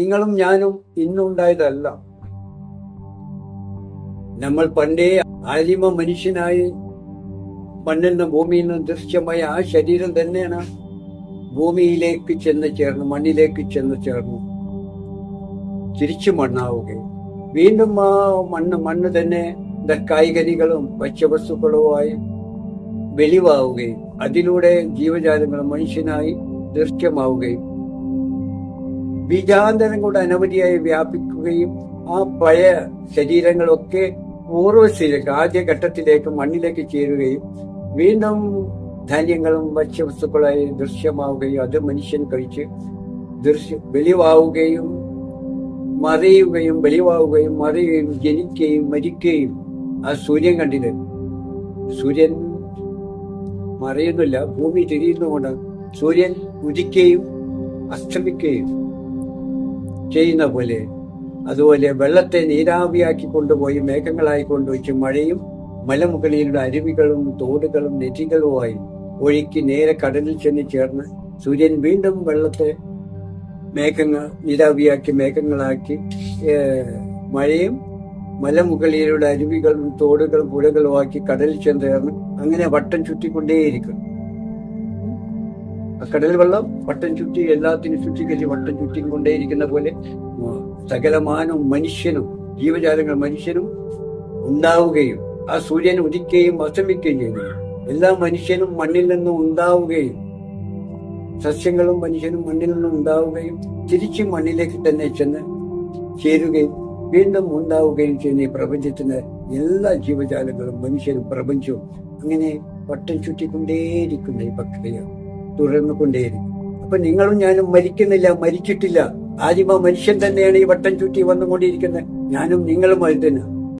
നിങ്ങളും ഞാനും ഇന്നുണ്ടായതല്ല. നമ്മൾ പണ്ടേ ആദിമ മനുഷ്യനായി മണ്ണെന്ന ഭൂമിയിൽ നിന്ന് ദൃശ്യമായ ആ ശരീരം തന്നെയാണ് ഭൂമിയിലേക്ക് ചെന്ന് ചേർന്ന് മണ്ണിലേക്ക് ചെന്ന് ചേർന്നു. തിരിച്ചു മണ്ണാവുകയും വീണ്ടും ആ മണ്ണ് മണ്ണ് തന്നെ കായ്കനികളും ഭക്ഷ്യവസ്തുക്കളുമായി വെളിവാവുകയും അതിലൂടെ ജീവജാലങ്ങൾ മനുഷ്യനായി ദൃശ്യമാവുകയും ബീജാന്തരം കൂടെ അനവധിയായി വ്യാപിക്കുകയും ആ പഴയ ശരീരങ്ങളൊക്കെ പൂർവശിലേക്ക് ആദ്യ ഘട്ടത്തിലേക്ക് മണ്ണിലേക്ക് ചേരുകയും വീണ്ടും ധാന്യങ്ങളും ഭക്ഷ്യവസ്തുക്കളായി ദൃശ്യമാവുകയും അത് മനുഷ്യൻ കഴിച്ച് ദൃശ്യ വെളിവാവുകയും മറിയുകയും വെളിവാവുകയും മറിയുകയും ജനിക്കുകയും മരിക്കുകയും ആ സൂര്യൻ കണ്ടില്ല? സൂര്യൻ മറയുന്നില്ല ഭൂമി തിരിയുന്നുകൊണ്ട് സൂര്യൻ ഉദിക്കുകയും അസ്തമിക്കുകയും ചെയ്യുന്ന പോലെ. അതുപോലെ വെള്ളത്തെ നീരാവിയാക്കി കൊണ്ടുപോയി മേഘങ്ങളായി കൊണ്ടുവച്ച് മഴയും മലമുകളിലുള്ള അരുവികളും തോടുകളും നെറ്റികളുമായി ഒഴുക്കി നേരെ കടലിൽ ചെന്ന് ചേർന്ന് സൂര്യൻ വീണ്ടും വെള്ളത്തെ മേഘങ്ങൾ നീരാവിയാക്കി മേഘങ്ങളാക്കി മഴയും മലമുകളിലുള്ള അരുവികളും തോടുകളും പുഴകളുമാക്കി കടലിൽ ചെന്ന് ചേർന്ന് അങ്ങനെ വട്ടം ചുറ്റിക്കൊണ്ടേയിരിക്കും ആ കടൽ വെള്ളം വട്ടം ചുറ്റി എല്ലാത്തിനും ചുറ്റിക്കല്ലി വട്ടം ചുറ്റി കൊണ്ടേയിരിക്കുന്ന പോലെ സകലമാനും മനുഷ്യനും ജീവജാലങ്ങൾ മനുഷ്യനും ഉണ്ടാവുകയും ആ സൂര്യൻ ഉദിക്കുകയും അസ്തമിക്കുകയും ചെയ്യുന്നു എല്ലാ മനുഷ്യനും മണ്ണിൽ നിന്നും ഉണ്ടാവുകയും സസ്യങ്ങളും മനുഷ്യനും മണ്ണിൽ നിന്നും ഉണ്ടാവുകയും തിരിച്ച് മണ്ണിലേക്ക് തന്നെ ചെന്ന് ചേരുകയും വീണ്ടും ഉണ്ടാവുകയും ചെയ്യുന്ന ഈ പ്രപഞ്ചത്തിന് എല്ലാ ജീവജാലങ്ങളും മനുഷ്യനും പ്രപഞ്ചവും അങ്ങനെ വട്ടം ചുറ്റിക്കൊണ്ടേയിരിക്കുന്ന ഈ പ്രക്രിയ. തുടർന്നു കൊണ്ടേയിരിക്കും അപ്പൊ നിങ്ങളും ഞാനും മരിക്കുന്നില്ല മരിച്ചിട്ടില്ല. ആദിമ മനുഷ്യൻ തന്നെയാണ് ഈ വട്ടം ചുറ്റി വന്നുകൊണ്ടിരിക്കുന്നത്. ഞാനും നിങ്ങളും അത് തന്നെ.